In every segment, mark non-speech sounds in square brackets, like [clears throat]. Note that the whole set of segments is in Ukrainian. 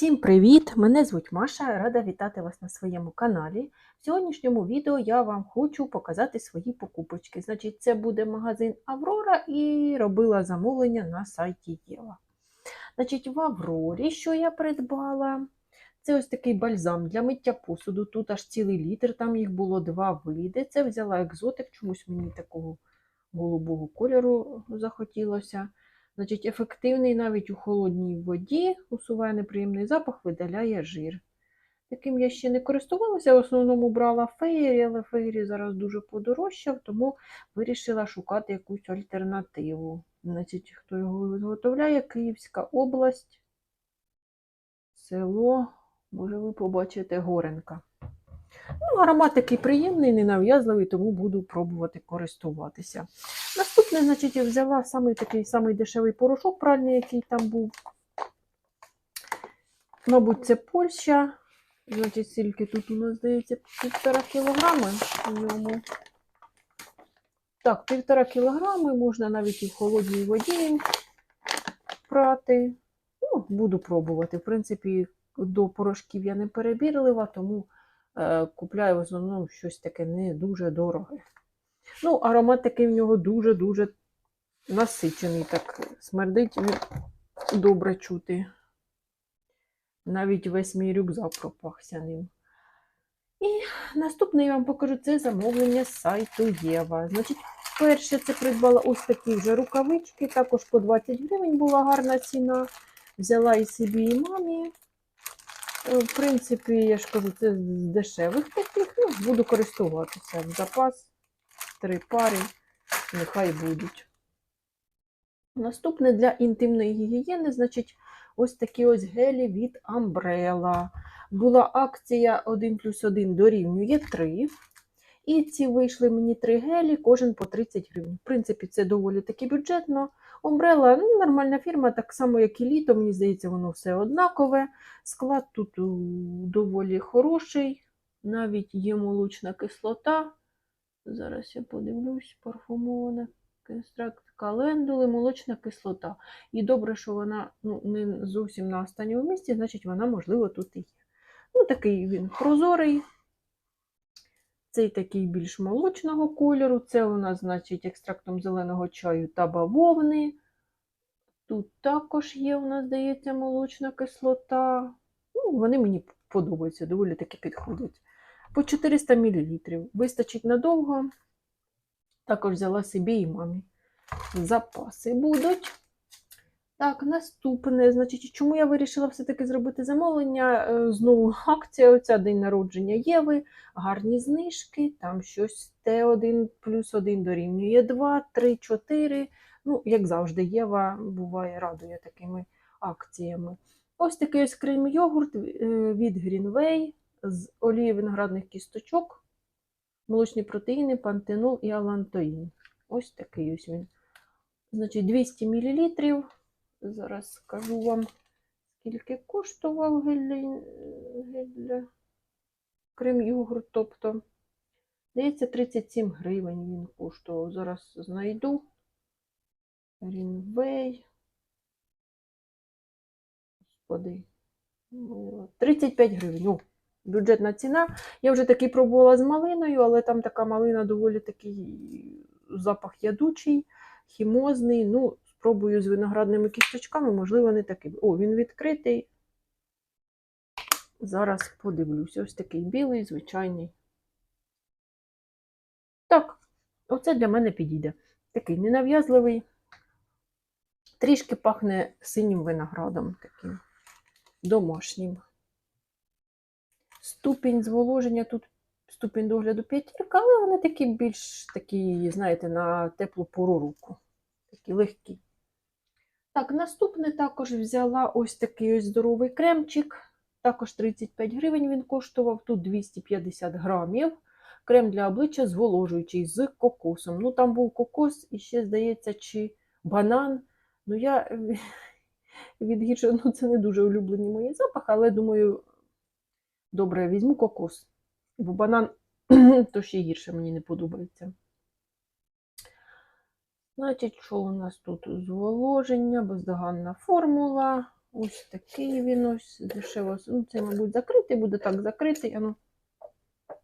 Всім привіт! Мене звуть Маша, рада вітати вас на своєму каналі. В сьогоднішньому відео я вам хочу показати свої покупочки. Значить, це буде магазин Аврора і робила замовлення на сайті Єва. Значить, в Аврорі, що я придбала, це ось такий бальзам для миття посуду. Тут аж цілий літр, там їх було два види. Це взяла екзотик, чомусь мені такого голубого кольору захотілося. Значить, ефективний навіть у холодній воді, усуває неприємний запах, видаляє жир. Таким я ще не користувалася, в основному брала феєрі, але феєрі зараз дуже подорожчав, тому вирішила шукати якусь альтернативу. Значить, хто його виготовляє? Київська область, село, може ви побачите Горенка. Ну, аромат такий приємний, ненав'язливий, тому буду пробувати користуватися. Наступне, значить, я взяла самий такий самий дешевий порошок пральний, який там був. Мабуть, це Польща. Значить, скільки тут у нас здається півтора кілограми в ньому. Так, півтора кілограми, можна навіть і в холодній воді прати. Ну, буду пробувати. В принципі, до порошків я не перебірлива, тому е, купляю в основному щось таке не дуже дороге. Ну, аромат такий в нього дуже-дуже насичений, так смердить добре чути. Навіть весь мій рюкзак пропахся ним. І наступне я вам покажу це замовлення з сайту Єва. Значить, перше це придбала ось такі вже рукавички, також по 20 гривень була гарна ціна. Взяла і собі, і мамі. Е, В принципі, я ж кажу, це з дешевих таких. Ну, буду користуватися в запас три пари, нехай будуть. Наступне для інтимної гігієни, значить, ось такі ось гелі від Umbrella. Була акція 1 плюс 1 дорівнює 3. І ці вийшли мені три гелі, кожен по 30 гривень. В принципі, це доволі таки бюджетно. Umbrella, ну, нормальна фірма, так само, як і літо, мені здається, воно все однакове. Склад тут доволі хороший, навіть є молочна кислота. Зараз я подивлюсь, парфумована екстракт календули, молочна кислота. І добре, що вона ну, не зовсім на останньому місці, значить вона, можливо, тут і є. Ну, такий він прозорий. Цей такий більш молочного кольору. Це у нас, значить, екстрактом зеленого чаю та бавовни. Тут також є, у нас, здається, молочна кислота. Ну, вони мені подобаються, доволі таки підходять по 400 мл. Вистачить надовго. Також взяла собі і мамі. Запаси будуть. Так, наступне, значить, чому я вирішила все-таки зробити замовлення? Е, Знову акція, оця день народження Єви, гарні знижки, там щось Т1 плюс 1 дорівнює 2, 3, 4. Ну, як завжди, Єва буває радує такими акціями. Ось такий ось крем-йогурт е, від Greenway з олії виноградних кісточок, молочні протеїни, пантенол і алантоїн. Ось такий ось він. Значить, 200 мл. Зараз скажу вам, скільки коштував гель для крем-йогурт. Тобто, здається, 37 гривень він коштував. Зараз знайду. Рінвей. Господи. 35 гривень. О, бюджетна ціна. Я вже таки пробувала з малиною, але там така малина доволі такий запах ядучий, хімозний. Ну, спробую з виноградними кісточками, можливо, не такий. О, він відкритий. Зараз подивлюся. Ось такий білий, звичайний. Так, оце для мене підійде. Такий ненав'язливий. Трішки пахне синім виноградом таким домашнім. Ступінь зволоження тут ступінь догляду п'ятірка, але вони такі більш такі, знаєте, на теплу пору руку. Такі легкі. Так, наступне також взяла ось такий ось здоровий кремчик. Також 35 гривень він коштував, тут 250 грамів. Крем для обличчя зволожуючий з кокосом. Ну, там був кокос і ще, здається, чи банан. Ну, я [laughs] від гірше, ну це не дуже улюблені мої запахи, але думаю, добре, візьму кокос. Бо банан [clears throat] то ще гірше мені не подобається. Значить, що у нас тут зволоження, бездоганна формула, Ось такий він ось дешево. Ну, це, мабуть, закритий, буде так закритий. а Ну.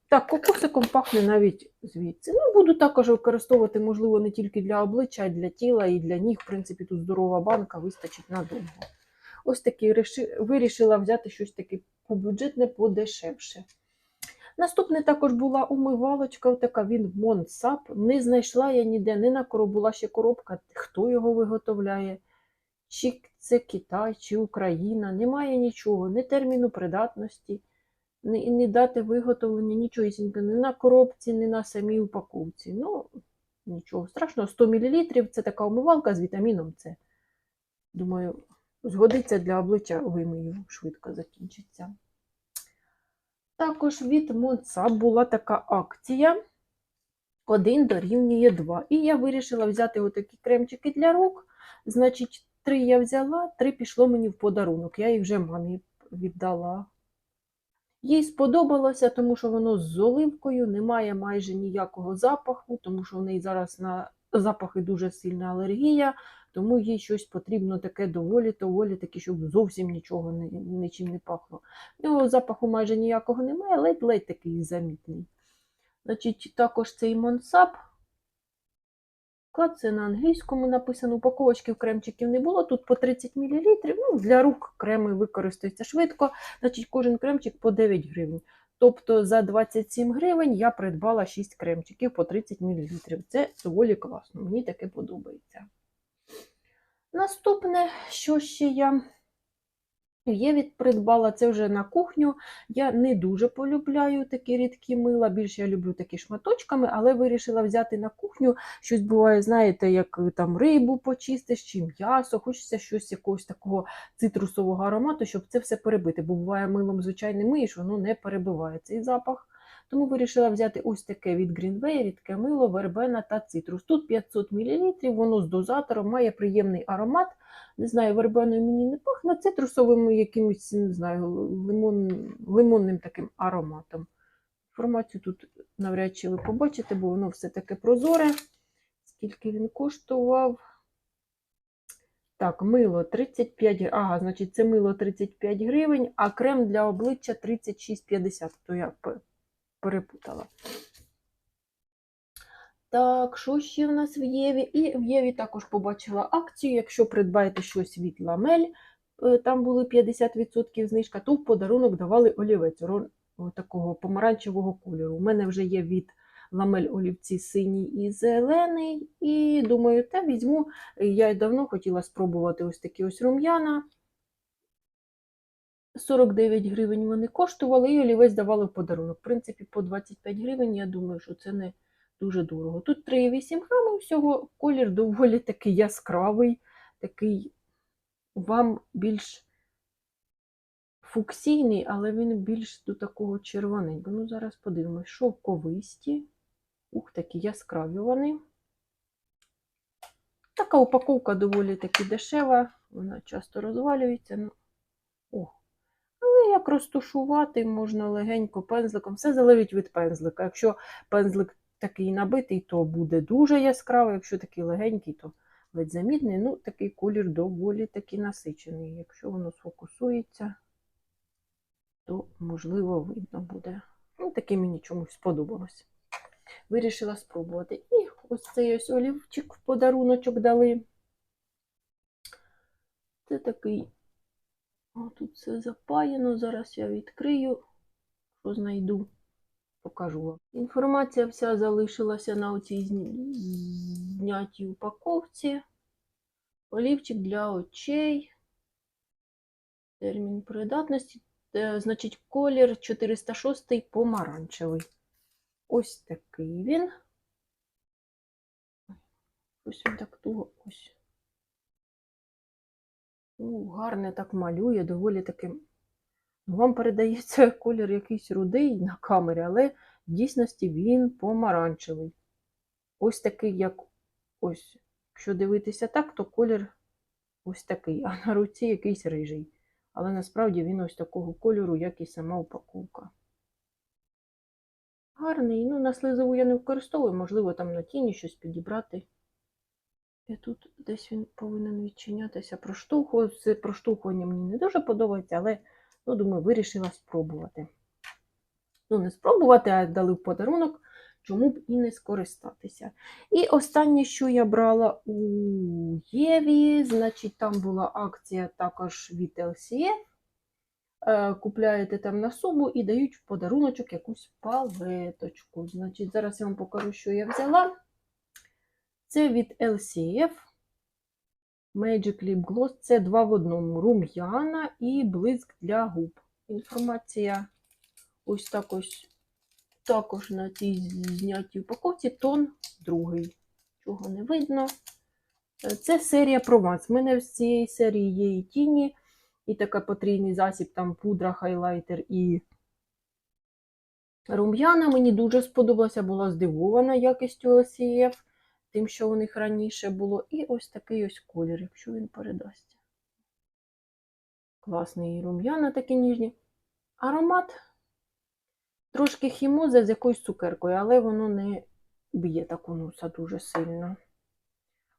Так, кокосиком пахне навіть звідси. Ну, буду також використовувати, можливо, не тільки для обличчя, а й для тіла і для ніг. В принципі, тут здорова банка вистачить надовго. Ось такий вирішила взяти щось таке побюджетне, подешевше. Наступне також була умивалочка, така він Монсап. Не знайшла я ніде, не на коробу була ще коробка, хто його виготовляє, чи це Китай, чи Україна. Немає нічого, ні терміну придатності, ні, ні дати виготовлення, нічого, ні на коробці, ні на самій упаковці. Ну, нічого страшного. 100 мл це така умивалка з вітаміном С. Думаю, згодиться для обличчя вимию, швидко закінчиться. Також від Монса була така акція. Один дорівнює 2. І я вирішила взяти отакі кремчики для рук. Значить, три я взяла, три пішло мені в подарунок. Я їх вже мамі віддала. Їй сподобалося, тому що воно з оливкою, немає майже ніякого запаху, тому що в неї зараз на запахи дуже сильна алергія, тому їй щось потрібно таке доволі, доволі таке, щоб зовсім нічого нічим не пахло. Нього запаху майже ніякого немає, ледь-ледь такий замітний. Значить, також цей Монсап. Це на англійському написано, упаковочки в кремчиків не було. Тут по 30 мл. Ну, для рук креми використаються швидко. Значить, кожен кремчик по 9 гривень. Тобто за 27 гривень я придбала 6 кремчиків по 30 мл. Це доволі класно, мені таке подобається. Наступне, що ще я в Єві придбала, це вже на кухню. Я не дуже полюбляю такі рідкі мила, більше я люблю такі шматочками, але вирішила взяти на кухню. Щось буває, знаєте, як там рибу почистиш чи м'ясо, хочеться щось якогось такого цитрусового аромату, щоб це все перебити. Бо буває милом звичайним миєш, воно не перебиває цей запах. Тому вирішила взяти ось таке від Greenway, рідке мило, вербена та цитрус. Тут 500 мл, воно з дозатором, має приємний аромат. Не знаю, вербеною мені не пахне, цитрусовим якимось, не знаю, лимон, лимонним таким ароматом. Інформацію тут навряд чи ви побачите, бо воно все таке прозоре. Скільки він коштував? Так, мило 35. Ага, значить, це мило 35 гривень, а крем для обличчя 36,50. То я перепутала. Так, що ще в нас в Єві? І в Єві також побачила акцію. Якщо придбаєте щось від ламель, е, там були 50% знижка, то в подарунок давали олівець такого помаранчевого кольору. У мене вже є від ламель олівці синій і зелений. І думаю, та візьму. Я давно хотіла спробувати ось такі ось рум'яна. 49 гривень вони коштували, і олівець давали в подарунок. В принципі, по 25 гривень, я думаю, що це не дуже дорого. Тут 3,8 грами всього, колір доволі такий яскравий, такий вам більш фуксійний, але він більш до такого червоненького. Ну, зараз подивимось, шовковисті. Ух, такі яскраві вони. Така упаковка доволі таки дешева, вона часто розвалюється. Як розтушувати можна легенько пензликом. Все залежить від пензлика. Якщо пензлик такий набитий, то буде дуже яскравий, якщо такий легенький, то ледь замітний. Ну, такий колір доволі таки насичений. Якщо воно сфокусується, то, можливо, видно буде. Ну, таке мені чомусь сподобалось. Вирішила спробувати. І ось цей ось олівчик в подаруночок дали. Це такий, О, тут все запаяно. Зараз я відкрию, що знайду покажу вам. Інформація вся залишилася на оцій знятій упаковці. Олівчик для очей. Термін придатності. Е, Значить, колір 406 помаранчевий. Ось такий він. Ось він так туго ось. Ну, гарне так малює, доволі таким вам передається [laughs] колір якийсь рудий на камері, але в дійсності він помаранчевий. Ось такий, як ось. Якщо дивитися так, то колір ось такий, [laughs] а на руці якийсь рижий. Але насправді він ось такого кольору, як і сама упаковка. Гарний. Ну, на слизову я не використовую, можливо, там на тіні щось підібрати. І тут десь він повинен відчинятися. Проштовху... Це проштовхування мені не дуже подобається, але ну, думаю, вирішила спробувати. Ну, не спробувати, а дали в подарунок, чому б і не скористатися. І останнє, що я брала у Єві, значить, там була акція також від LCF. Е, Купляєте там на суму і дають в подаруночок якусь палеточку. Значить, зараз я вам покажу, що я взяла. Це від LCF. Magic Lip Gloss. Це два в одному. Рум'яна і блиск для губ. Інформація ось так ось також на цій знятій упаковці тон другий. Чого не видно. Е, Це серія Прованс. У мене з цієї серії є і тіні, і така потрійний засіб, там пудра, хайлайтер і рум'яна. Мені дуже сподобалася, була здивована якістю LCF, тим, що у них раніше було. І ось такий ось колір, якщо він передасться. Класний рум'яна такі ніжні. Аромат трошки хімоза з якоюсь цукеркою, але воно не б'є так у носа дуже сильно.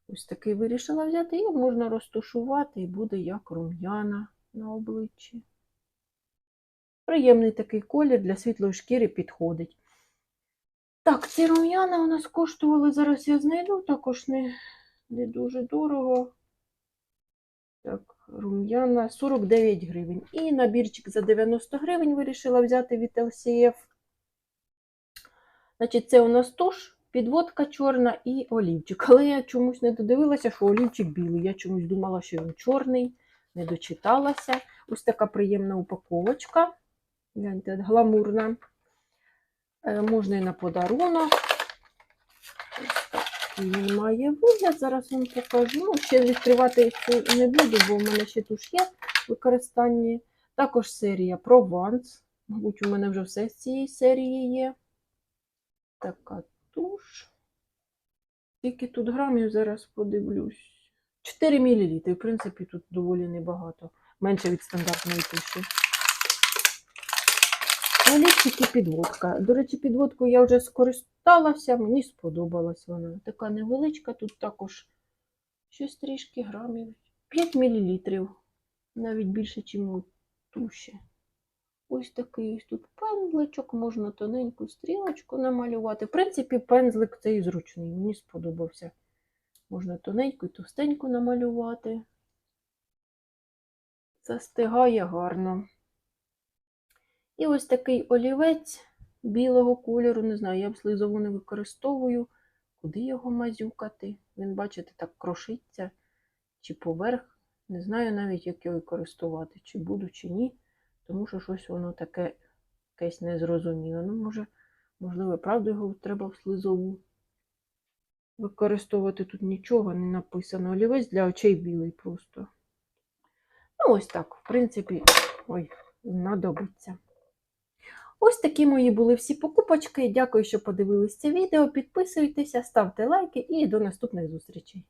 Ось такий вирішила взяти, і можна розтушувати, і буде як рум'яна на обличчі. Приємний такий колір для світлої шкіри підходить. Так, ці рум'яна у нас коштували, зараз я знайду, також не, не дуже дорого. Так, рум'яна 49 гривень. І набірчик за 90 гривень вирішила взяти від LCF. Значить, це у нас туш, підводка чорна і олівчик. Але я чомусь не додивилася, що олівчик білий. Я чомусь думала, що він чорний, не дочиталася. Ось така приємна упаковочка. Гляньте, гламурна. Е, можна і на подарунок. Він має вигляд. Зараз вам покажу. Ну, ще відкривати цю не буду, бо в мене ще туш є використанні. Також серія Прованс. Мабуть, у мене вже все з цієї серії є. Така туш. Скільки тут грамів, зараз подивлюсь. 4 мл. В принципі, тут доволі небагато. Менше від стандартної туші. Олівчик і підводка. До речі, підводку я вже скористалася, мені сподобалась вона. Така невеличка, тут також щось трішки грамів. 5 мл. Навіть більше, у туші. Ось такий ось тут пензличок, можна тоненьку стрілочку намалювати. В принципі, пензлик цей зручний, мені сподобався. Можна тоненьку і товстеньку намалювати. Застигає гарно. І ось такий олівець білого кольору, не знаю, я б слизову не використовую. Куди його мазюкати? Він, бачите, так крошиться чи поверх. Не знаю навіть, як його користувати, чи буду, чи ні. Тому що щось воно таке якесь незрозуміле. Ну, може, можливо, правда, його треба в слизову використовувати. Тут нічого не написано. Олівець для очей білий просто. Ну, ось так, в принципі, ой, знадобиться. Ось такі мої були всі покупочки. Дякую, що подивились це відео. Підписуйтеся, ставте лайки і до наступних зустрічей.